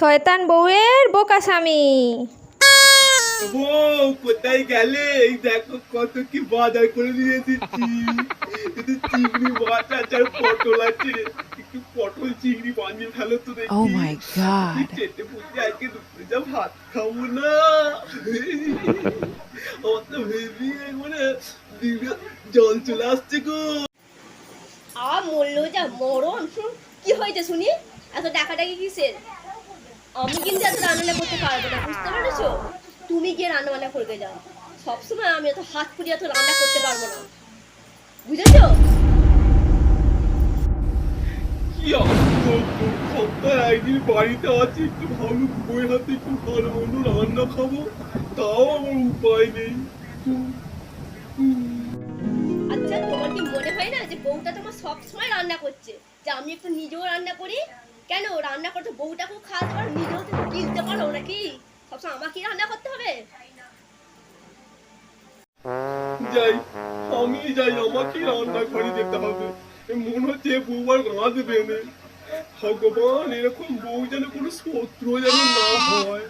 শয়তান বউয়ের বোকা স্বামী। বউ কোথায় গেলে? এই দেখো কত কি বাজার করে নিয়ে এসেছি। এতে চিংড়ি মাছ আর পটল আছে। একটু পটল চিংড়ি বানিয়ে ফেলো তো দেখি। Oh my God. চেটে পুটে আজকে দুপুরে যা ভাত খাব না। আমার তো ভেবি মানে জল চলে আসছে গো। আ মরলো যা মরণ? কি হয়েছে শুনি? এত ডাকাডাকি কিসের? আমি কিন্তু এত রান্না করতে পারব না বুঝতে পেরেছ? তুমি গিয়ে রান্না বান্না করতে যাও। সবসময় আমি এত হাত পুড়িয়ে এত রান্না করতে পারব না। বুঝেছ? সপ্তাহে একদিন বাড়িতে আছি একটু ভালো বই হাতে একটু ভালো মন্দ রান্না খাব তাও আমার উপায় নেই। আচ্ছা তোমার কি মনে হয় না যে বউটা তোমার সবসময় রান্না করছে? যে আমি একটু নিজেও রান্না করি কেন? রান্না করতে বউটাকেও খাওয়াতে পারো? নিজেও তো কিনতে পারো নাকি? সবসময় আমাকেই রান্না করতে হবে। যাই আমি যাই আমাকে রান্না করে যেতে হবে। মনে হচ্ছে বউবার গাঁ দেবে না। ভগবান, এরকম বউ যেন কোনো শত্রু যেন না হয়।